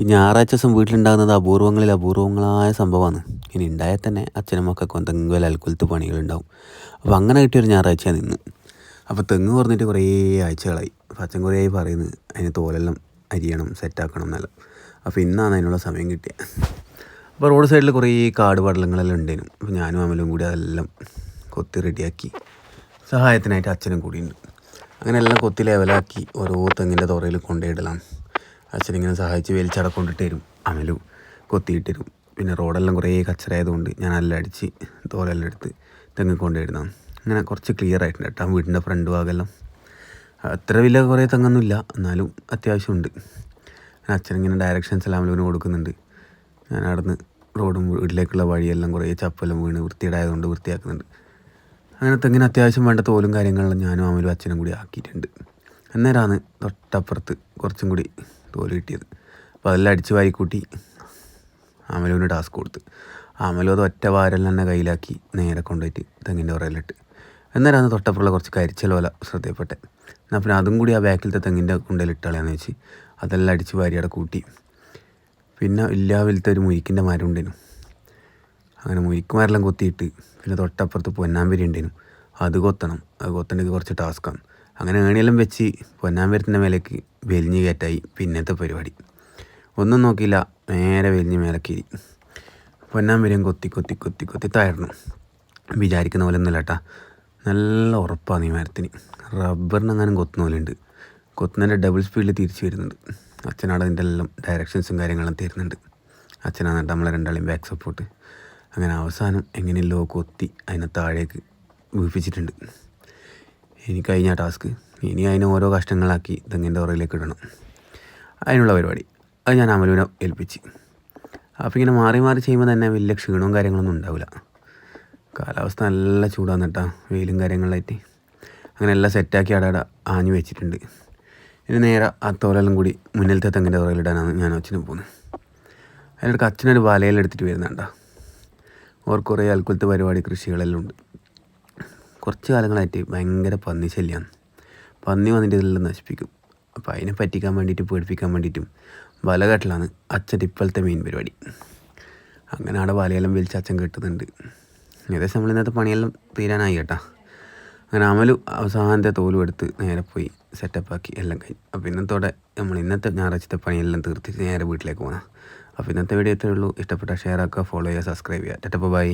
ഈ ഞായറാഴ്ച ദിവസം വീട്ടിലുണ്ടാകുന്നത് അപൂർവങ്ങളിൽ അപൂർവങ്ങളായ സംഭവമാണ്. ഇനി ഉണ്ടായാൽ തന്നെ അച്ഛനും മക്കൾക്കും എന്തെങ്കിലും അൽക്കുലത്ത് പണികളുണ്ടാവും. അപ്പോൾ അങ്ങനെ കിട്ടിയൊരു ഞായറാഴ്ചയാണ് ഇന്ന്. അപ്പോൾ തെങ്ങ് പറഞ്ഞിട്ട് കുറേ ആഴ്ചകളായി. അപ്പോൾ അച്ഛൻ കുറേ ആയി പറയുന്നത് അതിന് തോലെല്ലാം അരിയണം സെറ്റാക്കണം എന്നെല്ലാം. അപ്പോൾ ഇന്നാണ് അതിനുള്ള സമയം കിട്ടിയത് അപ്പോൾ റോഡ് സൈഡിൽ കുറേ കാട് പടലങ്ങളെല്ലാം ഉണ്ടായിരുന്നു അപ്പോൾ ഞാനും അമലും കൂടി അതെല്ലാം കൊത്തി റെഡിയാക്കി. സഹായത്തിനായിട്ട് അച്ഛനും കൂടിയുണ്ട് അങ്ങനെ എല്ലാം കൊത്തി ലെവലാക്കി ഓരോ തെങ്ങിന്റെ തുറയിൽ കൊണ്ടുപോയിടലാണ് അച്ഛനിങ്ങനെ സഹായിച്ച് വലിച്ചട കൊണ്ടിട്ട് തരും അമലു കൊത്തിയിട്ട് തരും പിന്നെ റോഡെല്ലാം കുറേ കച്ചറായതുകൊണ്ട് ഞാൻ എല്ലാം അടിച്ച് തോലെല്ലാം എടുത്ത് തെങ്ങ് കൊണ്ടുപോയിടുന്നതാണ് അങ്ങനെ കുറച്ച് ക്ലിയർ ആയിട്ടുണ്ട് കേട്ടോ. വീടിന്റെ ഫ്രണ്ട് ഭാഗമെല്ലാം അത്ര വലിയ കുറേ തെങ്ങൊന്നുമില്ല. എന്നാലും അത്യാവശ്യമുണ്ട്. ഞാൻ അച്ഛനിങ്ങനെ ഡയറക്ഷൻസ് എല്ലാം അമലുവിന് കൊടുക്കുന്നുണ്ട്. ഞാൻ അവിടുന്ന് റോഡും വീട്ടിലേക്കുള്ള വഴിയെല്ലാം കുറേ ചപ്പലും വീണ് വൃത്തിയിടായതുകൊണ്ട് വൃത്തിയാക്കുന്നുണ്ട്. അങ്ങനെ തെങ്ങിന് അത്യാവശ്യം വേണ്ട തോലും കാര്യങ്ങളെല്ലാം ഞാനും അമലും അച്ഛനും കൂടി ആക്കിയിട്ടുണ്ട്. അന്നേരമാണ് തൊട്ടപ്പുറത്ത് കുറച്ചും കൂടി തോൽ കിട്ടിയത്. അപ്പോൾ അതെല്ലാം അടിച്ച് വാരിക്കൂട്ടി അമലുവിന് ടാസ്ക് കൊടുത്ത്. അമലു അത് ഒറ്റ വാരം തന്നെ കയ്യിലാക്കി നേരെ കൊണ്ടുപോയിട്ട് തെങ്ങിന്റെ ഉറയിലിട്ട് എന്നാലും അന്ന് തൊട്ടപ്പുറമുള്ള കുറച്ച് കരിച്ചലോല ശ്രദ്ധയപ്പെട്ടെ എന്നാൽ പിന്നെ അതും കൂടി ആ ബാക്കിലത്തെ തെങ്ങിന്റെ കുണ്ടയിൽ വെച്ച് അതെല്ലാം അടിച്ച് വാരി അവിടെ കൂട്ടി. പിന്നെ എല്ലാ വലുത്തെ ഒരു മുരിക്കിന്റെ മരം ഉണ്ടേനു. അങ്ങനെ മുരിക്കുമാരെല്ലാം കൊത്തിയിട്ട് പിന്നെ തൊട്ടപ്പുറത്ത് പൊന്നാമ്പരി ഉണ്ടേനു. അത് കൊത്തണം. അത് കൊത്തണമെങ്കിൽ കുറച്ച് ടാസ്ക്കാണ്. അങ്ങനെ ഏണിയെല്ലാം വെച്ച് പൊന്നാമ്പരത്തിന്റെ മേലേക്ക് വെലിഞ്ഞ് കയറ്റായി പിന്നത്തെ പരിപാടി. ഒന്നും നോക്കിയില്ല നേരെ വെലിഞ്ഞ് മേലക്കേരി പൊന്നാമ്പരിയും കൊത്തി കൊത്തി കൊത്തി കൊത്തി തായിരുന്നു വിചാരിക്കുന്ന പോലെ ഒന്നുമില്ല കേട്ടാ നല്ല ഉറപ്പാണ് ഈ മരത്തിന്. റബ്ബറിനെങ്ങാനും കൊത്തുന്ന പോലെ ഉണ്ട് കൊത്തുന്നതിന്റെ ഡബിൾ സ്പീഡിൽ തിരിച്ചു വരുന്നുണ്ട്. അച്ഛനാട് അതിന്റെ എല്ലാം ഡയറക്ഷൻസും കാര്യങ്ങളും തരുന്നുണ്ട്. അച്ഛനാണ് നമ്മളെ രണ്ടാളെയും ബാക്ക് സപ്പോർട്ട് അങ്ങനെ അവസാനം എങ്ങനെയല്ലോ കൊത്തി അതിനെ താഴേക്ക് വീപ്പിച്ചിട്ടുണ്ട്. ഇനി കഴിഞ്ഞ ടാസ്ക്. ഇനി അതിനെ ഓരോ കഷ്ടങ്ങളാക്കി തെങ്ങിന്റെ ഉറയിലേക്ക് ഇടണം. അതിനുള്ള പരിപാടി. അത് ഞാൻ അമലുവിനെ ഏൽപ്പിച്ച്. അപ്പോൾ ഇങ്ങനെ മാറി മാറി ചെയ്യുമ്പോൾ തന്നെ വലിയ ക്ഷീണവും കാര്യങ്ങളൊന്നും ഉണ്ടാവില്ല കാലാവസ്ഥ നല്ല ചൂടാന്ന് കേട്ടോ വെയിലും കാര്യങ്ങളായിട്ട്. അങ്ങനെ എല്ലാം സെറ്റാക്കി അട ആഞ്ഞു വെച്ചിട്ടുണ്ട്. ഇനി നേരെ ആ തോലെല്ലാം കൂടി മുന്നിലത്തെ തെങ്ങിന്റെ ഉറയിലിടാനാണ് ഞാൻ അച്ഛനും പോകുന്നത്. അതിനിടയ്ക്ക് അച്ഛനൊരു വലയിലെടുത്തിട്ട് വരുന്നുണ്ടോ ഓർക്കുറേ അൽക്കുലത്തെ പരിപാടി കൃഷികളെല്ലാം ഉണ്ട്. കുറച്ച് കാലങ്ങളായിട്ട് ഭയങ്കര പന്നി ശല്യമാണ് പന്നി വന്നിട്ട് ഇതെല്ലാം നശിപ്പിക്കും. അപ്പോൾ അതിനെ പറ്റിക്കാൻ വേണ്ടിയിട്ട് പേടിപ്പിക്കാൻ വേണ്ടിയിട്ടും വല കെട്ടലാണ് അച്ഛന്റെ ഇപ്പോഴത്തെ മെയിൻ പരിപാടി. അങ്ങനെ അവിടെ വലയെല്ലാം വലിച്ച് അച്ഛൻ കെട്ടുന്നുണ്ട്. ഏകദേശം നമ്മൾ ഇന്നത്തെ പണിയെല്ലാം തീരാനായി കേട്ടാ. അങ്ങനെ അമലു അവസാനത്തെ തോലും എടുത്ത് നേരെ പോയി സെറ്റപ്പാക്കി എല്ലാം കഴിഞ്ഞു. അപ്പോൾ ഇന്നത്തോടെ നമ്മൾ ഇന്നത്തെ ഞായറാഴ്ചത്തെ പണിയെല്ലാം തീർത്തിട്ട് നേരെ വീട്ടിലേക്ക് പോകണം അപ്പോൾ ഇന്നത്തെ വീഡിയോ ഇത്രയേ ഉള്ളൂ. ഇഷ്ടപ്പെട്ട ഷെയർ ആക്കുക ഫോളോ ചെയ്യുക സബ്സ്ക്രൈബ് ചെയ്യുക. ടെറ്റപ്പ് ബൈ